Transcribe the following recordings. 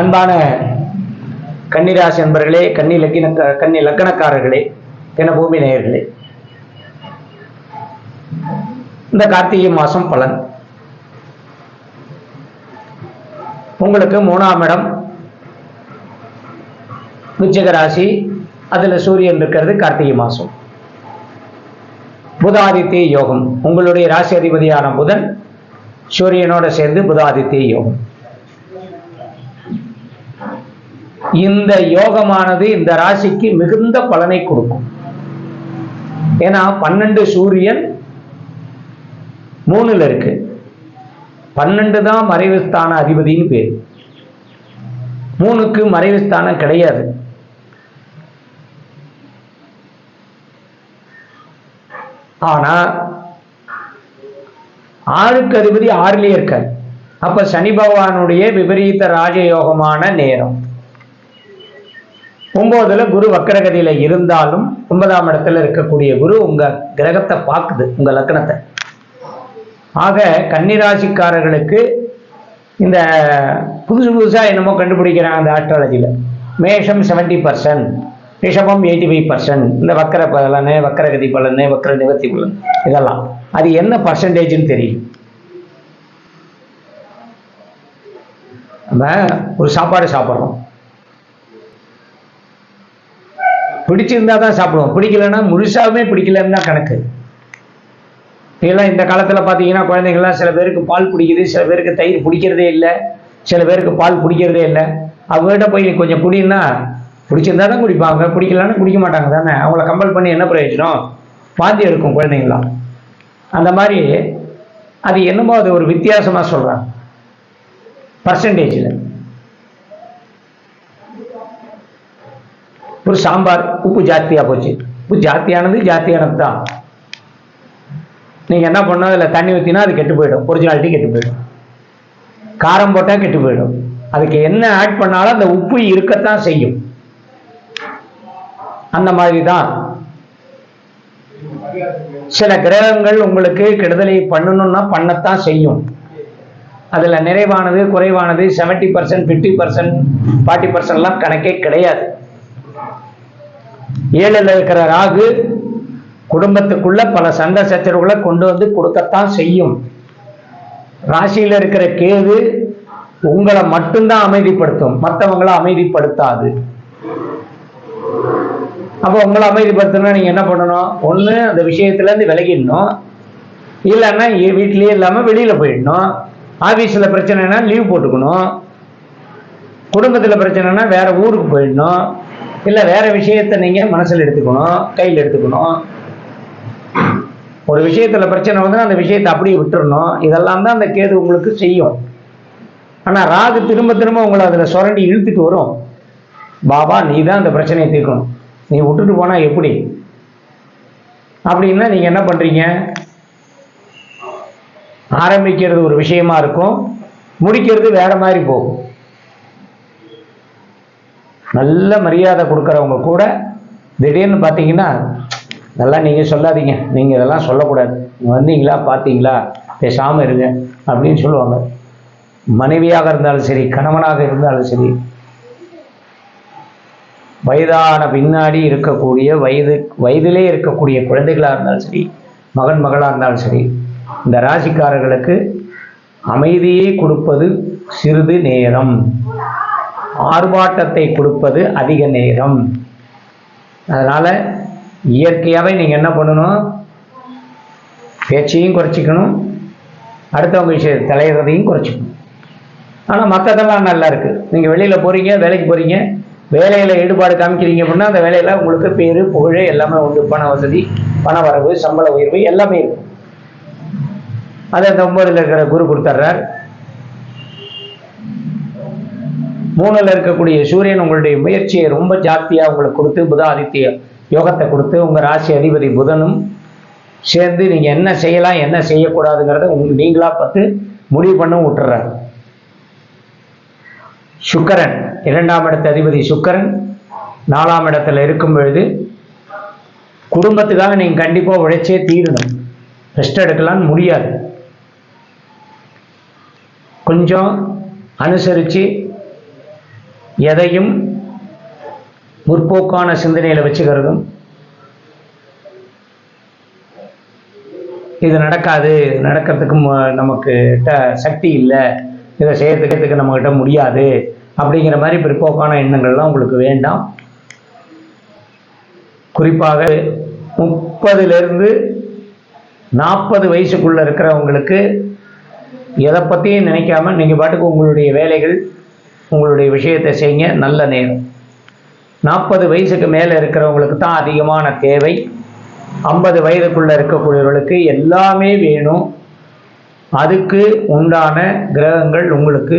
அன்பான கன்னிராசி அன்பர்களே கன்னி லக்கின கன்னி லக்கணக்காரர்களே தினபூமி நேயர்களே. இந்த கார்த்திகை மாதம் பலன். உங்களுக்கு மூணாம் இடம் விச்சக ராசி அதில் சூரியன் இருக்கிறது கார்த்திகை மாதம். புதாதித்ய யோகம். உங்களுடைய ராசி அதிபதியான புதன் சூரியனோட சேர்ந்து புதாதித்ய யோகம். இந்த யோகமானது இந்த ராசிக்கு மிகுந்த பலனை கொடுக்கும். ஏன்னா பன்னெண்டு சூரியன் மூணுல இருக்கு. பன்னெண்டு தான் மறைவுஸ்தான அதிபதினு அதிபதின்னு பேர். மூணுக்கு மறைவுஸ்தானம் கிடையாது. ஆனா ஆறுக்கு அதிபதி ஆறுலயே இருக்கார். அப்ப சனி பகவானுடைய விபரீத ராஜயோகமான நேரம். ஒன்பதுல குரு வக்கரகதியில இருந்தாலும் ஒன்பதாம் இடத்துல இருக்கக்கூடிய குரு உங்க கிரகத்தை பார்க்குது உங்க லக்னத்தை. ஆக கன்னிராசிக்காரர்களுக்கு இந்த புதுசு புதுசா என்னமோ கண்டுபிடிக்கிறாங்க அந்த ஆஸ்ட்ராலஜியில் மேஷம் செவன்டி பர்சன்ட் ரிஷபம் எயிட்டி ஃபைவ் பர்சன்ட் இந்த வக்கர பலனு வக்கரகதி பலனு வக்கர நிவர்த்தி பலன் இதெல்லாம். அது என்ன பர்சன்டேஜ்னு தெரியும். நம்ம ஒரு சாப்பாடு சாப்பிட்றோம். பிடிச்சிருந்தா தான் சாப்பிடுவோம். பிடிக்கலன்னா முழுசாகவே பிடிக்கலன்னு தான் கணக்கு. இதெல்லாம் இந்த காலத்தில் பார்த்தீங்கன்னா குழந்தைங்கள்லாம் சில பேருக்கு பால் பிடிக்குது சில பேருக்கு தயிர் பிடிக்கிறதே இல்லை சில பேருக்கு பால் பிடிக்கிறதே இல்லை. அவங்ககிட்ட போய் கொஞ்சம் குடின்னா பிடிச்சிருந்தா தான் குடிப்பாங்க பிடிக்கலன்னா குடிக்க மாட்டாங்க தானே. அவங்கள கம்பல் பண்ணி என்ன பிரயோஜனம்? வாந்தி எடுக்கும் குழந்தைங்களாம். அந்த மாதிரி அது என்னமோ அது ஒரு வித்தியாசமாக சொல்கிறாங்க பர்சன்டேஜில் ஒரு சாம்பார் உப்பு ஜாஸ்தியாக போச்சு. உப்பு ஜாஸ்தியானது ஜாஸ்தியானது தான் நீங்கள் என்ன பண்ணணும் அதில் தண்ணி ஊற்றினா அது கெட்டு போயிடும். ஒரிஜினாலிட்டி கெட்டு போயிடும். காரம் போட்டால் கெட்டு போயிடும். அதுக்கு என்ன ஆட் பண்ணாலும் அந்த உப்பு இருக்கத்தான் செய்யும். அந்த மாதிரி தான் சில கிரகங்கள் உங்களுக்கு கெடுதலை பண்ணணும்னா பண்ணத்தான் செய்யும். அதில் நிறைவானது குறைவானது seventy percent fifty percent forty பர்சன்ட்லாம் கணக்கே கிடையாது. ஏழில் இருக்கிற ராகு குடும்பத்துக்குள்ள பல சண்டை சச்சரவுகளை கொண்டு வந்து கொடுக்கத்தான் செய்யும். ராசியில் இருக்கிற கேது உங்களை மட்டும்தான் அமைதிப்படுத்தும். மற்றவங்களை அமைதிப்படுத்தாது. அப்போ உங்களை அமைதிப்படுத்தணும்னா நீங்க என்ன பண்ணணும்? ஒன்று அந்த விஷயத்துல இருந்து விலகிடணும். இல்லைன்னா இ- வீட்லயே இல்லாம வெளியில போயிடணும். ஆபீஸ்ல பிரச்சனைனா லீவ் போட்டுக்கணும். குடும்பத்தில் பிரச்சனைனா வேற ஊருக்கு போயிடணும். இல்லை வேற விஷயத்தை நீங்கள் மனசில் எடுத்துக்கணும் கையில் எடுத்துக்கணும். ஒரு விஷயத்தில் பிரச்சனை வந்து அந்த விஷயத்தை அப்படியே விட்டுறணும். இதெல்லாம் தான் அந்த கேது உங்களுக்கு செய்யும். ஆனால் ராகு திரும்ப திரும்ப உங்களை அதில் சுரண்டி இழுத்துட்டு வரும். பாபா நீ தான் அந்த பிரச்சனையை தீர்க்கணும். நீ விட்டுட்டு போனால் எப்படி? அப்படின்னா நீங்கள் என்ன பண்ணுறீங்க ஆரம்பிக்கிறது ஒரு விஷயமா இருக்கும். முடிக்கிறது வேற மாதிரி போகும். நல்ல மரியாதை கொடுக்குறவங்க கூட திடீர்னு பார்த்தீங்கன்னா இதெல்லாம் நீங்கள் சொல்லாதீங்க. நீங்கள் இதெல்லாம் சொல்லக்கூடாது. நீங்கள் வந்தீங்களா பார்த்தீங்களா பேசாமல் இருங்க அப்படின்னு சொல்லுவாங்க. மனைவியாக இருந்தாலும் சரி கணவனாக இருந்தாலும் சரி வயதான பின்னாடி இருக்கக்கூடிய வயது வயதிலே இருக்கக்கூடிய குழந்தைகளாக இருந்தாலும் சரி மகன் மகளாக இருந்தாலும் சரி இந்த ராசிக்காரர்களுக்கு அமைதியை கொடுப்பது சிறிது நேரம். ஆர்ப்பாட்டத்தை கொடுப்பது அதிக நேரம். அதனால் இயற்கையாகவே நீங்கள் என்ன பண்ணணும்? பேச்சையும் குறைச்சிக்கணும். அடுத்தவங்க விஷயம் தலையிடுறதையும் குறைச்சிக்கணும். ஆனால் மற்றதெல்லாம் நல்லா இருக்குது நீங்கள் வெளியில் போகிறீங்க வேலைக்கு போகிறீங்க வேலையில் ஈடுபாடு காமிக்கிறீங்க அப்படின்னா அந்த வேலையில் உங்களுக்கு பேர் புகழ் எல்லாமே உண்டு. பண வசதி பண வரவு சம்பள உயர்வு எல்லாமே இருக்கும் அது அந்த ஒம்பதில் இருக்கிற குரு கொடுத்துட்றார் மூணில் இருக்கக்கூடிய சூரியன் உங்களுடைய முயற்சியை ரொம்ப ஜாஸ்தியாக உங்களுக்கு கொடுத்து புதாதித்ய யோகத்தை கொடுத்து உங்கள் ராசி அதிபதி புதனும் சேர்ந்து நீங்கள் என்ன செய்யலாம் என்ன செய்யக்கூடாதுங்கிறத உங்களுக்கு நீங்களாக பார்த்து முடிவு பண்ண விட்டுறாரு. சுக்கரன் இரண்டாம் இடத்து அதிபதி சுக்கரன் நாலாம் இடத்துல இருக்கும் பொழுது குடும்பத்துக்காக நீங்கள் கண்டிப்பாக உழைச்சே தீரணும். ரெஸ்ட் எடுக்கலாம்னு முடியாது. கொஞ்சம் அனுசரித்து எதையும் முற்போக்கான சிந்தனையில் வச்சுக்கிறதும் இது நடக்காது நடக்கிறதுக்கு நமக்கு சக்தி இல்லை இதை செய்யறதுக்கு நம்மக்கிட்ட முடியாது அப்படிங்கிற மாதிரி பிற்போக்கான எண்ணங்கள்லாம் உங்களுக்கு வேண்டாம். குறிப்பாக முப்பதுலேருந்து நாற்பது வயசுக்குள்ளே இருக்கிறவங்களுக்கு எதை பற்றியும் நினைக்காம நீங்கள் பாட்டுக்கு உங்களுடைய வேலைகள் உங்களுடைய விஷயத்தை செய்யுங்க நல்ல நேரம். நாற்பது வயசுக்கு மேலே இருக்கிறவங்களுக்கு தான் அதிகமான தேவை. ஐம்பது வயதுக்குள்ளே இருக்கக்கூடியவர்களுக்கு எல்லாமே வேணும். அதுக்கு உண்டான கிரகங்கள் உங்களுக்கு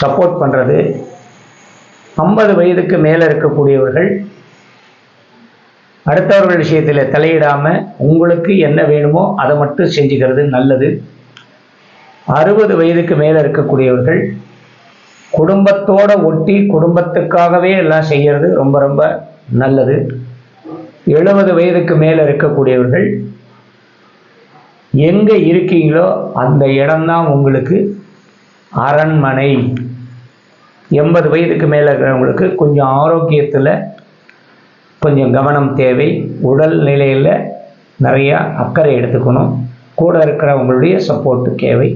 சப்போர்ட் பண்ணுறது ஐம்பது வயதுக்கு மேலே இருக்கக்கூடியவர்கள் அடுத்தவர்கள் விஷயத்தில் தலையிடாமல் உங்களுக்கு என்ன வேணுமோ அதை மட்டும் செஞ்சுக்கிறது நல்லது. அறுபது வயதுக்கு மேலே இருக்கக்கூடியவர்கள் குடும்பத்தோட ஒட்டி குடும்பத்துக்காகவே எல்லாம் செய்கிறது ரொம்ப ரொம்ப நல்லது. எழுபது வயதுக்கு மேலே இருக்கக்கூடியவர்கள் எங்கே இருக்கீங்களோ அந்த இடம்தான் உங்களுக்கு அரண்மனை. எண்பது வயதுக்கு மேலே இருக்கிறவங்களுக்கு கொஞ்சம் ஆரோக்கியத்தில் கொஞ்சம் கவனம் தேவை. உடல் நிலையில் நிறையா அக்கறை எடுத்துக்கணும். கூட இருக்கிறவங்களுடைய சப்போர்ட்டு தேவை.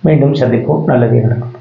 மீண்டும் சந்திப்போம். நல்லது நடக்கும்